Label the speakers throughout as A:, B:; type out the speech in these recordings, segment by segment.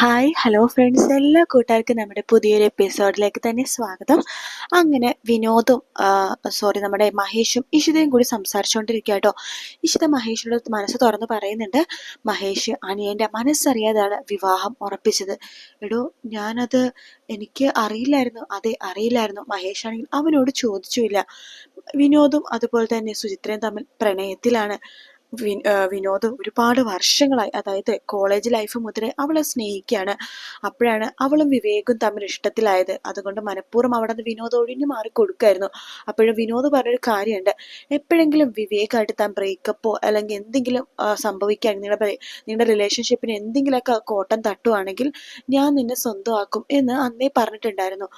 A: Hi hello friends എല്ലാ കൂട്ടുകാർക്കും നമ്മുടെ പുതിയൊരു എപ്പിസോഡിലേക്ക് തന്നെ സ്വാഗതം. അങ്ങനെ വിനോദും സോറി നമ്മുടെ മഹേഷും ഇഷിതയും കൂടി സംസാരിച്ചുകൊണ്ടിരിക്കുക കേട്ടോ ഇഷിത മഹേഷിനോട് മനസ്സ് തുറന്ന് പറയുന്നുണ്ട് മഹേഷ് അനിയന്റെ മനസ്സറിയാതാണ് വിവാഹം ഉറപ്പിച്ചത്. എടോ ഞാനത് എനിക്ക് അറിയില്ലായിരുന്നു. അതെ അറിയില്ലായിരുന്നു. മഹേഷ് ആണെങ്കിൽ അവനോട് ചോദിച്ചുമില്ല. വിനോദും അതുപോലെ തന്നെ സുചിത്രയും തമ്മിൽ പ്രണയത്തിലാണ്. വിനോദ് ഒരുപാട് വർഷങ്ങളായി. അതായത് കോളേജ് ലൈഫ് മുതലേ അവളെ സ്നേഹിക്കുകയാണ് അപ്പോഴാണ് അവളും വിവേകും തമ്മിൽ ഇഷ്ടത്തിലായത്. അതുകൊണ്ട് മനഃപൂർവം അവിടെ നിന്ന് വിനോദ് ഒഴിഞ്ഞു മാറി കൊടുക്കായിരുന്നു. അപ്പോഴും വിനോദ് പറഞ്ഞൊരു കാര്യമുണ്ട്. എപ്പോഴെങ്കിലും വിവേകായിട്ട് താൻ ബ്രേക്കപ്പോ അല്ലെങ്കിൽ എന്തെങ്കിലും സംഭവിക്കാൻ നിങ്ങളുടെ നിങ്ങളുടെ റിലേഷൻഷിപ്പിന് എന്തെങ്കിലുമൊക്കെ കോട്ടം തട്ടുവാണെങ്കിൽ ഞാൻ നിന്നെ സ്വന്തമാക്കും എന്ന് അന്നേ പറഞ്ഞിട്ടുണ്ടായിരുന്നു.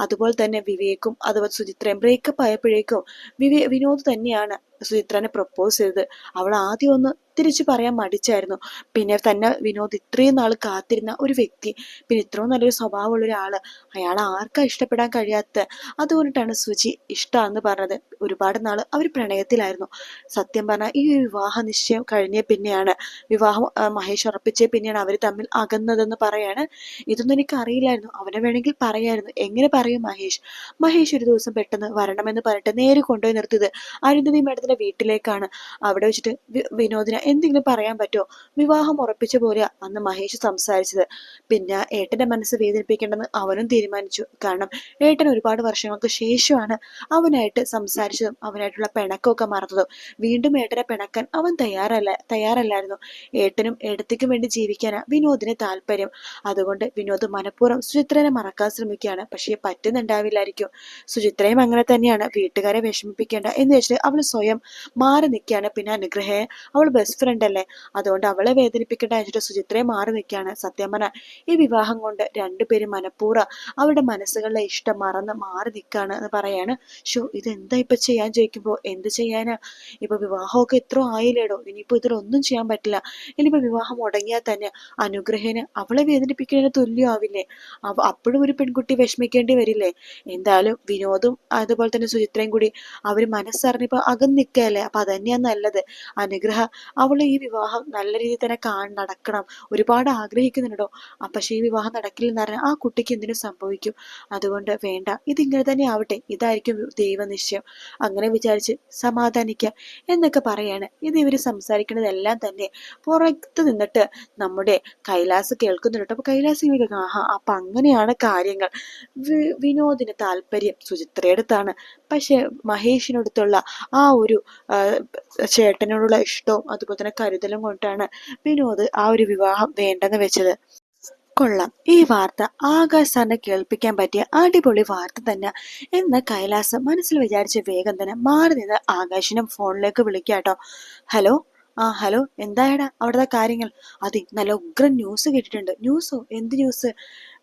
A: അതുപോലെ തന്നെ വിവേകും അതുപോലെ സുചിത്രയും ബ്രേക്കപ്പ് ആയപ്പോഴേക്കും വിവേ വിനോദ് തന്നെയാണ് സുചിത്രനെ പ്രപ്പോസ് ചെയ്തത് അവൾ ആദ്യം ഒന്ന് തിരിച്ചു പറയാൻ മടിച്ചായിരുന്നു. പിന്നെ തന്നെ വിനോദ് ഇത്രയും നാൾ കാത്തിരുന്ന ഒരു വ്യക്തി പിന്നെ ഇത്രയും നല്ലൊരു സ്വഭാവമുള്ള ഒരാൾ അയാൾ ആർക്കാ ഇഷ്ടപ്പെടാൻ കഴിയാത്ത അതുകൊണ്ടിട്ടാണ് സുചി ഇഷ്ടമാണെന്ന് പറഞ്ഞത്. ഒരുപാട് നാൾ അവർ പ്രണയത്തിലായിരുന്നു. സത്യം പറഞ്ഞാൽ ഈ വിവാഹ നിശ്ചയം കഴിഞ്ഞേ പിന്നെയാണ്. വിവാഹം മഹേഷ് ഉറപ്പിച്ചേ പിന്നെയാണ് അവർ തമ്മിൽ അകന്നതെന്ന് പറയാണ്. ഇതൊന്നും എനിക്ക് അറിയില്ലായിരുന്നു. അവനെ വേണമെങ്കിൽ പറയായിരുന്നു. എങ്ങനെ പറയും മഹേഷ്? മഹേഷ് ഒരു ദിവസം പെട്ടെന്ന് വരണമെന്ന് പറഞ്ഞിട്ട് നേരെ കൊണ്ടുപോയി നിർത്തിയത് അരുന്ധതി മേഡത്തിന്റെ വീട്ടിലേക്കാണ്. അവിടെ വെച്ചിട്ട് വിനോദിനെ എന്തെങ്കിലും പറയാൻ പറ്റുമോ വിവാഹം ഉറപ്പിച്ച പോലെ അന്ന് മഹേഷ് സംസാരിച്ചത്. പിന്നെ ഏട്ടന്റെ മനസ്സ് വേദനിപ്പിക്കേണ്ടെന്ന് അവനും തീരുമാനിച്ചു. കാരണം ഏട്ടൻ ഒരുപാട് വർഷങ്ങൾക്ക് ശേഷമാണ് അവനായിട്ട് സംസാരിച്ചതും അവനായിട്ടുള്ള പിണക്കമൊക്കെ മറന്നതും. വീണ്ടും ഏട്ടനെ പിണക്കാൻ അവൻ തയ്യാറല്ല തയ്യാറല്ലായിരുന്നു. ഏട്ടനും ഏട്ടത്തിക്കും വേണ്ടി ജീവിക്കാനാ വിനോദിന് താല്പര്യം. അതുകൊണ്ട് വിനോദ് മനഃപൂർവം സുചിത്രനെ മറക്കാൻ ശ്രമിക്കുകയാണ്. പക്ഷേ പറ്റുന്നുണ്ടാവില്ലായിരിക്കും. സുചിത്രയും അങ്ങനെ തന്നെയാണ്. വീട്ടുകാരെ വിഷമിപ്പിക്കേണ്ട എന്ന് വെച്ചിട്ട് അവൾ സ്വയം മാറി നിൽക്കുകയാണ്. പിന്നെ അനുഗ്രഹയെ അവൾ ബെസ്റ്റ് ഫ്രണ്ട് അല്ലേ? അതുകൊണ്ട് അവളെ വേദനിപ്പിക്കേണ്ട വെച്ചിട്ട് സുചിത്രയെ മാറി നിൽക്കുകയാണ്. സത്യം പറഞ്ഞാൽ ഈ വിവാഹം കൊണ്ട് രണ്ടുപേരും മനഃപൂർവം അവരുടെ മനസ്സുകളിലെ ഇഷ്ടം മറന്ന് മാറി നിൽക്കുകയാണ് എന്ന് പറയാണ്. ഷോ ഇതെന്താ ഇപ്പൊ ചെയ്യാൻ ചോദിക്കുമ്പോൾ? എന്ത് ചെയ്യാനാ? ഇപ്പൊ വിവാഹമൊക്കെ ഇത്ര ആയില്ലേടോ? ഇനിയിപ്പോ ഇതിലൊന്നും ചെയ്യാൻ പറ്റില്ല. ഇനിയിപ്പോ വിവാഹം മുടങ്ങിയാൽ തന്നെ അനുഗ്രഹന് അവളെ വേദനിപ്പിക്കുന്നതിന് തുല്യമാവില്ലേ? അപ്പോഴും ഒരു പെൺകുട്ടി വിഷമിക്കേണ്ടി വരില്ലേ? എന്തായാലും വിനോദും അതുപോലെ തന്നെ സുചിത്രയും കൂടി അവർ മനസ്സറിഞ്ഞിപ്പോ അകന്നിക്കല്ലേ അപ്പൊ അതന്നെയാണ് നല്ലത്. അനുഗ്രഹ അവൾ ഈ വിവാഹം നല്ല രീതിയിൽ തന്നെ കാ നടക്കണം. ഒരുപാട് ആഗ്രഹിക്കുന്നുണ്ടോ? പക്ഷേ ഈ വിവാഹം നടക്കില്ലെന്ന് പറഞ്ഞാൽ ആ കുട്ടിക്ക് എന്തിനും സംഭവിക്കും. അതുകൊണ്ട് വേണ്ട. ഇതിങ്ങനെ തന്നെ ആവട്ടെ. ഇതായിരിക്കും ദൈവനിശ്ചയം. അങ്ങനെ വിചാരിച്ച് സമാധാനിക്കാം എന്നൊക്കെ പറയാണ്. ഇത് ഇവർ സംസാരിക്കുന്നതെല്ലാം തന്നെ പുറത്ത് നിന്നിട്ട് നമ്മുടെ കൈലാസ് കേൾക്കുന്നുണ്ട്. അപ്പൊ കൈലാസ് ഇങ്ങനെ ആഹാ അപ്പൊ അങ്ങനെയാണ് കാര്യങ്ങൾ. വിനോദിന് താല്പര്യം സുചിത്രയടുത്താണ് പക്ഷെ മഹേഷിനടുത്തുള്ള ആ ഒരു ചേട്ടനോടുള്ള ഇഷ്ടവും അതുപോലെ തന്നെ കരുതലും കൊണ്ടാണ് വിനോദ് ആ ഒരു വിവാഹം വേണ്ടെന്ന് വെച്ചത്. കൊള്ളാം. ഈ വാർത്ത ആകാശ് സാറിനെ കേൾപ്പിക്കാൻ പറ്റിയ അടിപൊളി വാർത്ത തന്നെ. എന്ന് കൈലാസം മനസ്സിൽ വിചാരിച്ച വേഗം തന്നെ മാറി നിന്ന് ആകാശിനും ഫോണിലേക്ക് വിളിക്കാട്ടോ. ഹലോ? ആ ഹലോ എന്തായടാ അവിടുത്തെ കാര്യങ്ങൾ? അതെ നല്ല ഉഗ്രൻ ന്യൂസ് കേട്ടിട്ടുണ്ട്. ന്യൂസോ എന്ത് ന്യൂസ്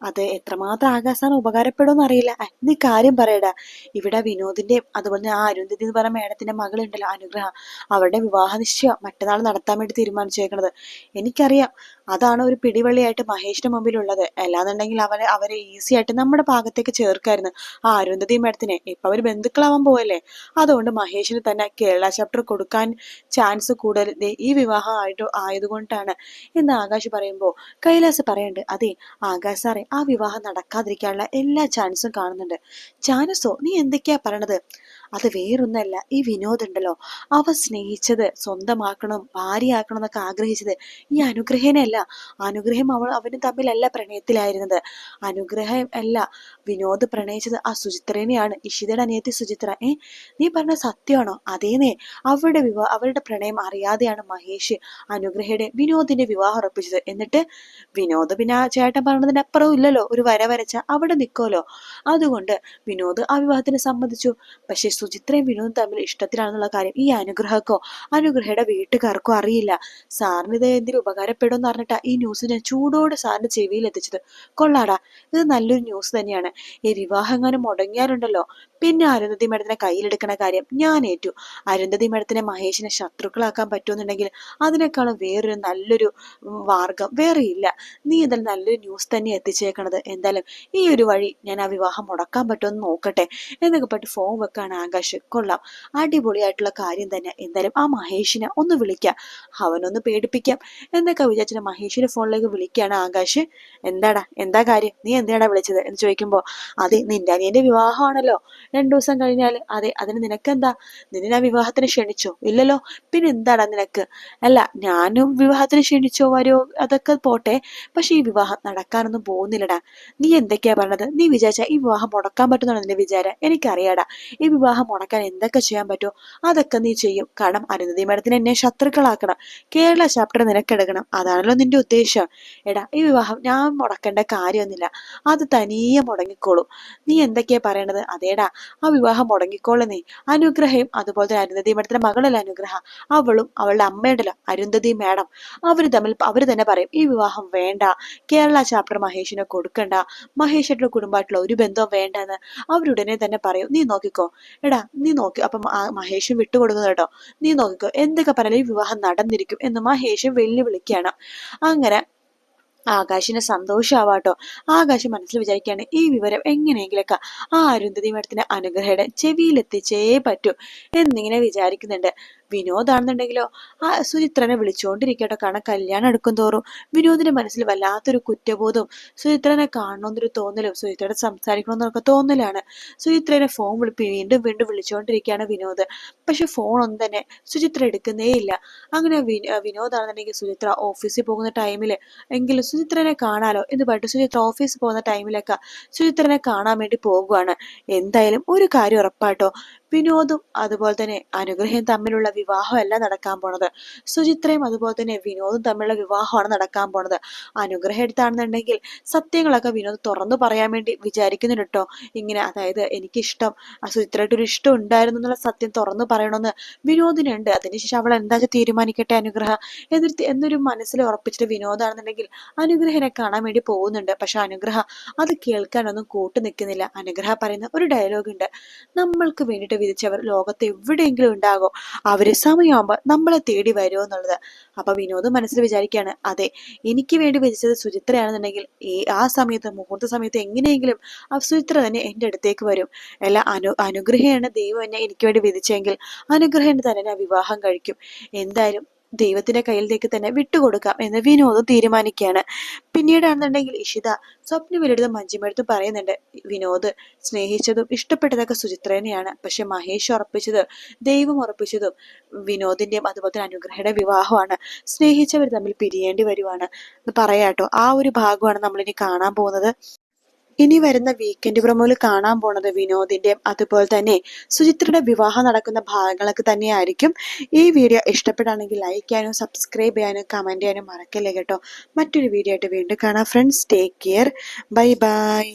A: അത് എത്രമാത്രം ആകാശാണ് ഉപകാരപ്പെടുമെന്ന് അറിയില്ല. നീ കാര്യം പറയടാ. ഇവിടെ വിനോദിന്റെയും അതുപോലെ തന്നെ ആ അരുന്ധതി എന്ന് പറഞ്ഞ മേഡത്തിന്റെ മകളുണ്ടല്ലോ അനുഗ്രഹ. അവരുടെ വിവാഹ നിശ്ചയം മറ്റന്നാൾ നടത്താൻ വേണ്ടി തീരുമാനിച്ചേക്കണത്. എനിക്കറിയാം അതാണ് ഒരു പിടിവള്ളിയായിട്ട് മഹേഷിന്റെ മുമ്പിലുള്ളത്. അല്ലാന്നുണ്ടെങ്കിൽ അവരെ അവരെ ഈസി ആയിട്ട് നമ്മുടെ ഭാഗത്തേക്ക് ചേർക്കായിരുന്നു. ആ അരുന്ധതി മേഡത്തിനെ. ഇപ്പൊ അവർ ബന്ധുക്കളാവാൻ പോവല്ലേ? അതുകൊണ്ട് മഹേഷിന് തന്നെ കേരള ചാപ്റ്റർ കൊടുക്കാൻ ചാൻസ് കൂടുതൽ. ഈ വിവാഹം ആയിട്ട് ആയതുകൊണ്ടാണ്. എന്ന് ആകാശ് പറയുമ്പോൾ കൈലാസ് പറയുന്നുണ്ട് അതെ ആകാശ് സാറേ ആ വിവാഹം നടക്കാതിരിക്കാനുള്ള എല്ലാ ചാൻസും കാണുന്നുണ്ട്. ചാൻസോ നീ എന്തൊക്കെയാ പറയണത്? അത് വേറൊന്നല്ല ഈ വിനോദുണ്ടല്ലോ അവ സ്നേഹിച്ചത് സ്വന്തമാക്കണം ഭാര്യയാക്കണം എന്നൊക്കെ ആഗ്രഹിച്ചത് ഈ അനുഗ്രഹനല്ല അനുഗ്രഹം അവൾ അവനും തമ്മിലല്ല പ്രണയത്തിലായിരുന്നത്. അനുഗ്രഹം അല്ല വിനോദ് പ്രണയിച്ചത് ആ സുചിത്രേനെയാണ് ഇഷിതയുടെ അനിയത്തി സുചിത്ര. ഏ നീ പറഞ്ഞ സത്യമാണോ? അതേനേ അവരുടെ വിവാഹ അവരുടെ പ്രണയം അറിയാതെയാണ് മഹേഷ് അനുഗ്രഹയുടെ വിനോദിന്റെ വിവാഹം ഉറപ്പിച്ചത്. എന്നിട്ട് വിനോദ് പിന്നെ ആ ചേട്ടൻ പറഞ്ഞതിന്റെ അപ്പുറവും ഇല്ലല്ലോ ഒരു വര വരച്ച അവിടെ നിൽക്കുമല്ലോ അതുകൊണ്ട് വിനോദ് ആ വിവാഹത്തിന് സമ്മതിച്ചു. പക്ഷെ സുചിത്രയും വിനോദും തമ്മിൽ ഇഷ്ടത്തിലാണെന്നുള്ള കാര്യം ഈ അനുഗ്രഹക്കോ അനുഗ്രഹയുടെ വീട്ടുകാർക്കോ അറിയില്ല. സാറിന് ഇത് എന്തിനും ഉപകാരപ്പെടുമെന്ന് പറഞ്ഞിട്ടാ ഈ ന്യൂസ് ഞാൻ ചൂടോട് സാറിന്റെ ചെവിയിൽ എത്തിച്ചത്. കൊള്ളാടാ ഇത് നല്ലൊരു ന്യൂസ് തന്നെയാണ്. ഈ വിവാഹം എങ്ങാനും മുടങ്ങിയാലുണ്ടല്ലോ. പിന്നെ അരുന്ധതി മേഡത്തിനെ കയ്യിലെടുക്കണ കാര്യം ഞാൻ ഏറ്റു. അരുന്ധതി മേഡത്തിനെ മഹേഷിനെ ശത്രുക്കളാക്കാൻ പറ്റുമെന്നുണ്ടെങ്കിൽ അതിനേക്കാളും വേറൊരു നല്ലൊരു മാർഗം വേറെ ഇല്ല. നീ ഇതിൽ നല്ലൊരു ന്യൂസ് തന്നെ എത്തിച്ചേക്കണത്. എന്തായാലും ഈ ഒരു വഴി ഞാൻ ആ വിവാഹം മുടക്കാൻ പറ്റുമെന്ന് നോക്കട്ടെ. എന്നൊക്കെ പറ്റി ഫോം വെക്കാണ് ആകാശ്. കൊള്ളാം. അടിപൊളിയായിട്ടുള്ള കാര്യം തന്നെ. എന്തായാലും ആ മഹേഷിനെ ഒന്ന് വിളിക്കാം. അവനൊന്ന് പേടിപ്പിക്കാം. എന്നൊക്കെ വിചാരിച്ചിട്ട് മഹേഷിന്റെ ഫോണിലേക്ക് വിളിക്കുകയാണ് ആകാശ്. എന്താടാ? എന്താ കാര്യം? നീ എന്തിനാടാ വിളിച്ചത്? എന്ന് ചോദിക്കുമ്പോൾ അതെ നിന്റെ അനിയന്റെ വിവാഹമാണല്ലോ. രണ്ടു ദിവസം കഴിഞ്ഞാൽ അതെ അതിന് നിനക്കെന്താ? നിന്നെ ഞാൻ വിവാഹത്തിന് ക്ഷണിച്ചോ? ഇല്ലല്ലോ. പിന്നെ എന്താടാ നിനക്ക്? അല്ല ഞാനും വിവാഹത്തിന് ക്ഷണിച്ചോ വരോ? അതൊക്കെ പോട്ടെ. പക്ഷെ ഈ വിവാഹം നടക്കാനൊന്നും പോകുന്നില്ലടാ. നീ എന്തൊക്കെയാ പറഞ്ഞത്? നീ വിചാരിച്ച ഈ വിവാഹം മുടക്കാൻ പറ്റുന്നതാണ് നിന്റെ വിചാരം? എനിക്കറിയാടാ. ഈ വിവാഹം മുടക്കാൻ എന്തൊക്കെ ചെയ്യാൻ പറ്റുമോ അതൊക്കെ നീ ചെയ്യും. കാരണം അരുന്ധതി മേഡത്തിന് എന്നെ ശത്രുക്കളാക്കണം. കേരള ചാപ്റ്റർ നിനക്കെടുക്കണം. അതാണല്ലോ നിന്റെ ഉദ്ദേശം. എടാ ഈ വിവാഹം ഞാൻ മുടക്കേണ്ട കാര്യമൊന്നുമില്ല. അത് തനിയെ മുടങ്ങിക്കോളൂ. നീ എന്തൊക്കെയാ പറയണത്? അതേടാ ആ വിവാഹം മുടങ്ങിക്കോളും നീ. അനുഗ്രഹയും അതുപോലെ തന്നെ അരുന്ധതി മേഡത്തിന്റെ മകളല്ല അനുഗ്രഹം. അവളും അവളുടെ അമ്മയുണ്ടല്ലോ അരുന്ധതി മേഡം. അവർ തമ്മിൽ അവർ തന്നെ പറയും ഈ വിവാഹം വേണ്ട. കേരള ചാപ്റ്റർ മഹേഷിനെ കൊടുക്കണ്ട. മഹേഷന്റെ കുടുംബമായിട്ടുള്ള ഒരു ബന്ധവും വേണ്ടെന്ന്. അവരുടനെ തന്നെ പറയും നീ നോക്കിക്കോ. എടാ നീ നോക്കി. അപ്പം മഹേഷും വിട്ടുകൊടുക്കുന്നു കേട്ടോ. നീ നോക്കിക്കോ എന്തൊക്കെ പറഞ്ഞാലും വിവാഹം നടന്നിരിക്കും എന്ന് മഹേഷും വെല്ലുവിളിക്കുകയാണ്. അങ്ങനെ ആകാശിന് സന്തോഷമാവാട്ടോ ആകാശ് മനസ്സിൽ വിചാരിക്കുകയാണ് ഈ വിവരം എങ്ങനെയെങ്കിലൊക്കെ ആ അരുന്ധതി മഠത്തിന്റെ അനുഗ്രഹയുടെ ചെവിയിലെത്തിച്ചേ പറ്റൂ എന്നിങ്ങനെ വിചാരിക്കുന്നുണ്ട്. വിനോദാണെന്നുണ്ടെങ്കിലോ ആ സുചിത്രനെ വിളിച്ചുകൊണ്ടിരിക്കട്ടോ കാരണം കല്യാണം എടുക്കും തോറും വിനോദിന്റെ മനസ്സിൽ വല്ലാത്തൊരു കുറ്റബോധവും സുചിത്രനെ കാണണമെന്നൊരു തോന്നലും സുചിത്രയുടെ സംസാരിക്കണമെന്നൊക്കെ തോന്നലാണ്. സുചിത്രയുടെ ഫോൺ വിളിപ്പി വീണ്ടും വീണ്ടും വിളിച്ചുകൊണ്ടിരിക്കുകയാണ് വിനോദ്. പക്ഷെ ഫോൺ ഒന്നും തന്നെ സുചിത്ര എടുക്കുന്നേ ഇല്ല. അങ്ങനെ വിനോദാണെന്നുണ്ടെങ്കിൽ സുചിത്ര ഓഫീസിൽ പോകുന്ന ടൈമിൽ എങ്കിലും സുചിത്രനെ കാണാലോ എന്ന് പറഞ്ഞിട്ട് സുചിത്ര ഓഫീസിൽ പോകുന്ന ടൈമിലൊക്കെ സുചിത്രനെ കാണാൻ വേണ്ടി പോകുകയാണ് എന്തായാലും ഒരു കാര്യം ഉറപ്പാട്ടോ വിനോദും അതുപോലെ തന്നെ അനുഗ്രഹം തമ്മിലുള്ള വിവാഹമല്ല നടക്കാൻ പോണത്. സുചിത്രയും അതുപോലെ തന്നെ വിനോദും തമ്മിലുള്ള വിവാഹമാണ് നടക്കാൻ പോണത്. അനുഗ്രഹം എടുത്താണെന്നുണ്ടെങ്കിൽ സത്യങ്ങളൊക്കെ വിനോദ് തുറന്നു പറയാൻ വേണ്ടി വിചാരിക്കുന്നുണ്ട് കേട്ടോ ഇങ്ങനെ അതായത് എനിക്കിഷ്ടം സുചിത്രയായിട്ട് ഒരു ഇഷ്ടം ഉണ്ടായിരുന്നു എന്നുള്ള സത്യം തുറന്നു പറയണമെന്ന് വിനോദിനുണ്ട്. അതിനുശേഷം അവൾ എന്താ തീരുമാനിക്കട്ടെ അനുഗ്രഹ? എന്നിട്ട് എന്നൊരു മനസ്സിൽ ഉറപ്പിച്ചിട്ട് വിനോദാണെന്നുണ്ടെങ്കിൽ അനുഗ്രഹനെ കാണാൻ വേണ്ടി പോകുന്നുണ്ട്. പക്ഷെ അനുഗ്രഹ അത് കേൾക്കാനൊന്നും കൂട്ടു നിൽക്കുന്നില്ല. അനുഗ്രഹ പറയുന്ന ഒരു ഡയലോഗ് ഉണ്ട്. നമ്മൾക്ക് വേണ്ടിയിട്ട് വിധിച്ചവർ ലോകത്ത് എവിടെയെങ്കിലും ഉണ്ടാകും അവർ സമയമാകുമ്പോൾ നമ്മളെ തേടി വരുമോ എന്നുള്ളത്. അപ്പൊ വിനോദ് മനസ്സിൽ വിചാരിക്കുകയാണ് അതെ എനിക്ക് വേണ്ടി വിധിച്ചത് സുചിത്രയാണെന്നുണ്ടെങ്കിൽ ഈ ആ സമയത്ത് മുഹൂർത്ത സമയത്ത് എങ്ങനെയെങ്കിലും ആ സുചിത്ര തന്നെ എന്റെ അടുത്തേക്ക് വരും. അല്ല അനു അനുഗ്രഹമാണ് ദൈവം എന്നെ എനിക്ക് വേണ്ടി വിധിച്ചെങ്കിൽ അനുഗ്രഹം തന്നെ ഞാൻ വിവാഹം കഴിക്കും. എന്തായാലും ദൈവത്തിന്റെ കയ്യിലേക്ക് തന്നെ വിട്ടുകൊടുക്കാം എന്ന് വിനോദം തീരുമാനിക്കുകയാണ്. പിന്നീടാണെന്നുണ്ടെങ്കിൽ ഇഷിത സ്വപ്നവിലെടുത്ത് മഞ്ജിമെടുത്ത് പറയുന്നുണ്ട് വിനോദ് സ്നേഹിച്ചതും ഇഷ്ടപ്പെട്ടതൊക്കെ സുചിത്രേനെയാണ് പക്ഷെ മഹേഷ് ഉറപ്പിച്ചത് ദൈവം ഉറപ്പിച്ചതും വിനോദിന്റെയും അതുപോലെ തന്നെ അനുഗ്രഹയുടെ വിവാഹമാണ്. സ്നേഹിച്ചവർ തമ്മിൽ പിരിയേണ്ടി വരുവാണ്. പറയാട്ടോ. ആ ഒരു ഭാഗമാണ് നമ്മളിനി കാണാൻ പോകുന്നത്. ഇനി വരുന്ന വീക്കെൻഡ് പ്രൊമോയിൽ കാണാൻ പോണത് വിനോദിന്റെയും അതുപോലെ തന്നെ സുചിത്രയുടെ വിവാഹം നടക്കുന്ന ഭാഗങ്ങളൊക്കെ തന്നെയായിരിക്കും. ഈ വീഡിയോ ഇഷ്ടപ്പെടുകയാണെങ്കിൽ ലൈക്ക് ചെയ്യാനും സബ്സ്ക്രൈബ് ചെയ്യാനും കമന്റ് ചെയ്യാനും മറക്കല്ലേ കേട്ടോ. മറ്റൊരു വീഡിയോ ആയിട്ട് വീണ്ടും കാണാം. Friends take care bye bye